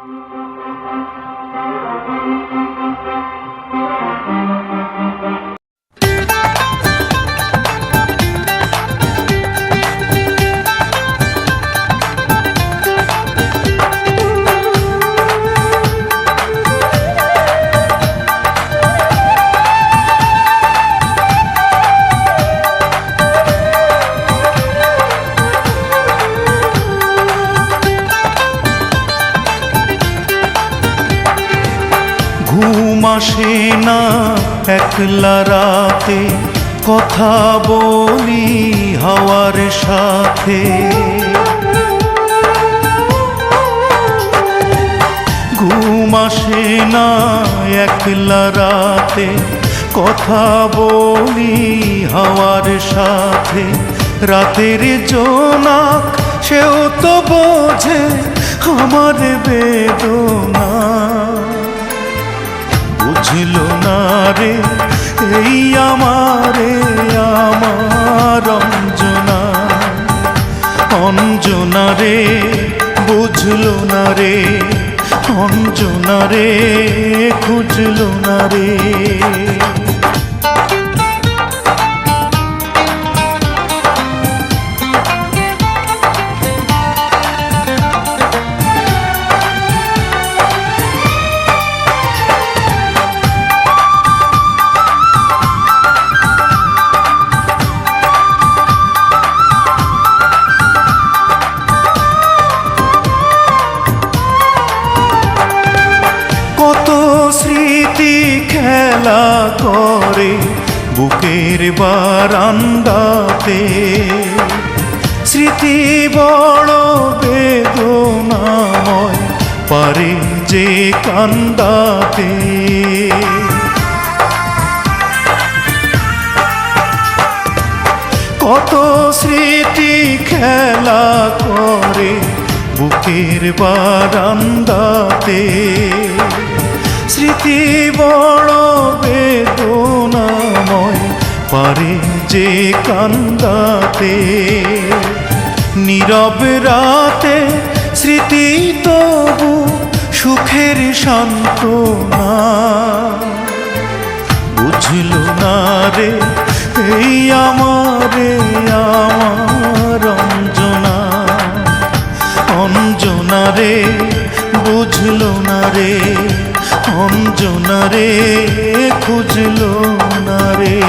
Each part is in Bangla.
ঘুম আসে না একলা রাতে, কথা বলি হাওয়ার সাথে। ঘুম আসে না একলা রাতে, কথা বলি হাওয়ার সাথে। রাতের জোনাক সেও তো বোঝে আমার বেদনা। বুঝল না রে, এই আমারে আমার অঞ্জনা। অঞ্জনা রে, বুঝল না রে, অঞ্জনা রে, খুঁজল না রে। খেলা করে বুকের বারান্দাতে। স্মৃতি বড় বেদনাময় পারে যে কান্দাতে। কত স্মৃতি খেলা করে বুকের বারান্দাতে। স্মৃতি যে কান্দাতে, নীরব রাতে স্মৃতি তবু সুখের সান্ত্বনা। বুঝল না রে এই আমারে, আমার অঞ্জনা। অঞ্জনা রে, বুঝল না রে। অঞ্জনা রে, খুঁজল না রে।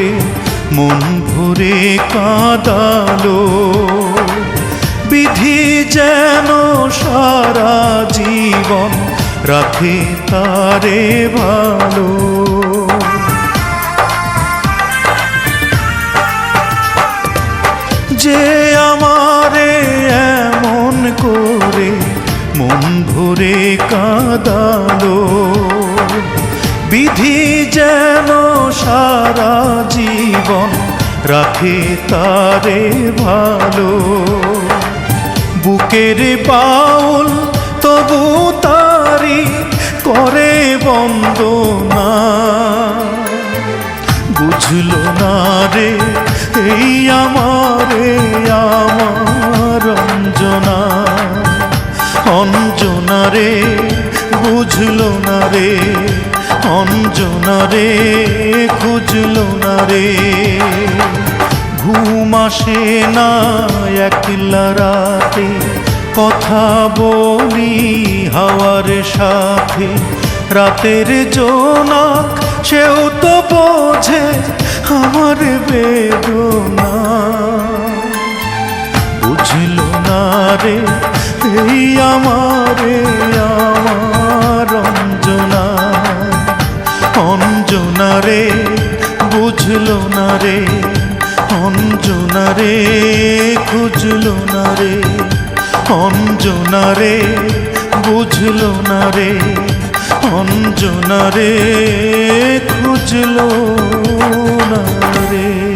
করে মন ভরে কাঁদালো। বিধি যেন সারা জীবন রাখে তারে ভালো। যে আমারে এমন করে মন ভরে কাঁদালো, বিধি যেন রাখে তারে ভালো। বুকের বাউল তবু তারি করে বন্দনা। বুঝল না রে, এই আমারে আমার অঞ্জনা। অঞ্জনা রে, বুঝল না রে। অঞ্জনা রে, খুঁজল না রে। ঘুম আসে না একলা রাতে? কথা বলি হাওয়ার সাথে। রাতের জোনাক সেও তো বোঝে আমার বেদনা। বুঝল না রে, এই আমারে আমার অঞ্জনা। অঞ্জনা রে, বুঝল না রে অঞ্জনা জোনারে খুঁজলো না রে। অঞ্জনা রে বুঝলো না রে। অঞ্জনা রে খুঁজলো না রে।